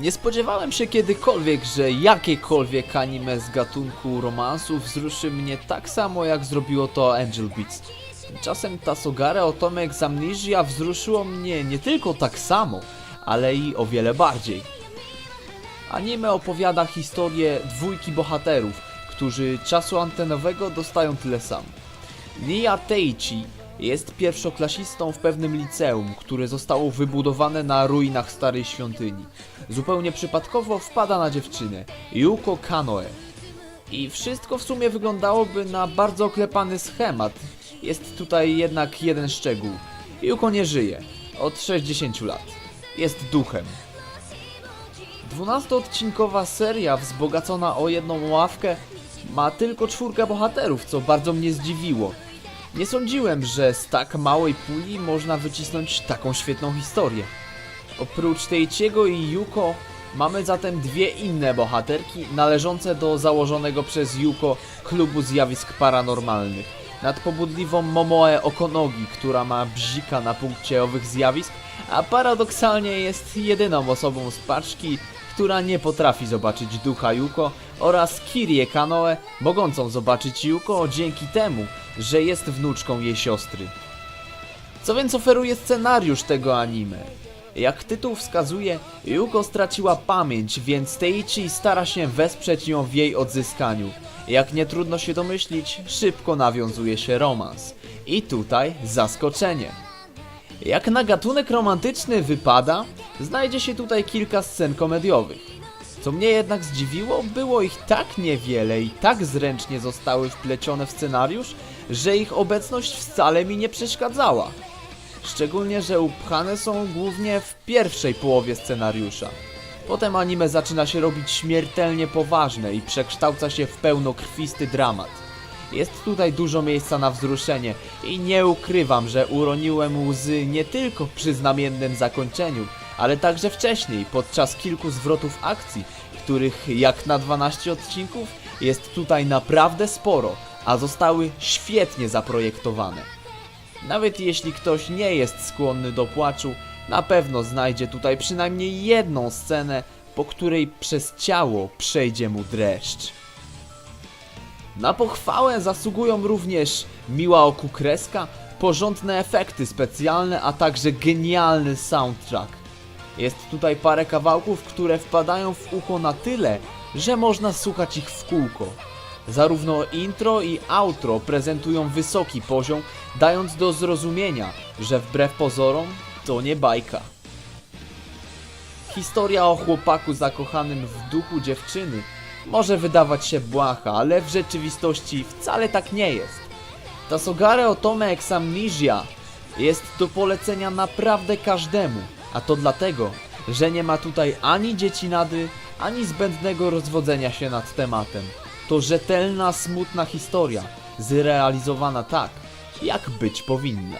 Nie spodziewałem się kiedykolwiek, że jakiekolwiek anime z gatunku romansów wzruszy mnie tak samo jak zrobiło to Angel Beats. Tymczasem Tasogare Otomek z Amnesia wzruszyło mnie nie tylko tak samo, ale i o wiele bardziej. Anime opowiada historię dwójki bohaterów, którzy czasu antenowego dostają tyle samo. Nia Teichi jest pierwszoklasistą w pewnym liceum, które zostało wybudowane na ruinach starej świątyni. Zupełnie przypadkowo wpada na dziewczynę, Yuko Kanoe. I wszystko w sumie wyglądałoby na bardzo oklepany schemat. Jest tutaj jednak jeden szczegół. Yuko nie żyje. Od 60 lat. Jest duchem. 12-odcinkowa seria wzbogacona o jedną ławkę ma tylko czwórkę bohaterów, co bardzo mnie zdziwiło. Nie sądziłem, że z tak małej puli można wycisnąć taką świetną historię. Oprócz Teichiego i Yuko mamy zatem dwie inne bohaterki należące do założonego przez Yuko klubu zjawisk paranormalnych. Nad pobudliwą Momoe Okonogi, która ma bzika na punkcie owych zjawisk, a paradoksalnie jest jedyną osobą z paczki, która nie potrafi zobaczyć ducha Yuko oraz Kirie Kanoe, mogącą zobaczyć Yuko dzięki temu, że jest wnuczką jej siostry. Co więc oferuje scenariusz tego anime? Jak tytuł wskazuje, Yuko straciła pamięć, więc Teichi stara się wesprzeć ją w jej odzyskaniu. Jak nie trudno się domyślić, szybko nawiązuje się romans. I tutaj zaskoczenie. Jak na gatunek romantyczny wypada, znajdzie się tutaj kilka scen komediowych. Co mnie jednak zdziwiło, było ich tak niewiele i tak zręcznie zostały wplecione w scenariusz, że ich obecność wcale mi nie przeszkadzała. Szczególnie, że upchane są głównie w pierwszej połowie scenariusza. Potem anime zaczyna się robić śmiertelnie poważne i przekształca się w pełnokrwisty dramat. Jest tutaj dużo miejsca na wzruszenie i nie ukrywam, że uroniłem łzy nie tylko przy znamiennym zakończeniu, ale także wcześniej, podczas kilku zwrotów akcji, których jak na 12 odcinków jest tutaj naprawdę sporo, a zostały świetnie zaprojektowane. Nawet jeśli ktoś nie jest skłonny do płaczu, na pewno znajdzie tutaj przynajmniej jedną scenę, po której przez ciało przejdzie mu dreszcz. Na pochwałę zasługują również miła oku kreska, porządne efekty specjalne, a także genialny soundtrack. Jest tutaj parę kawałków, które wpadają w ucho na tyle, że można słuchać ich w kółko. Zarówno intro i outro prezentują wysoki poziom, dając do zrozumienia, że wbrew pozorom to nie bajka. Historia o chłopaku zakochanym w duchu dziewczyny może wydawać się błaha, ale w rzeczywistości wcale tak nie jest. Tasogare Otome Ex Amnesia jest do polecenia naprawdę każdemu, a to dlatego, że nie ma tutaj ani dziecinady, ani zbędnego rozwodzenia się nad tematem. To rzetelna, smutna historia, zrealizowana tak, jak być powinna.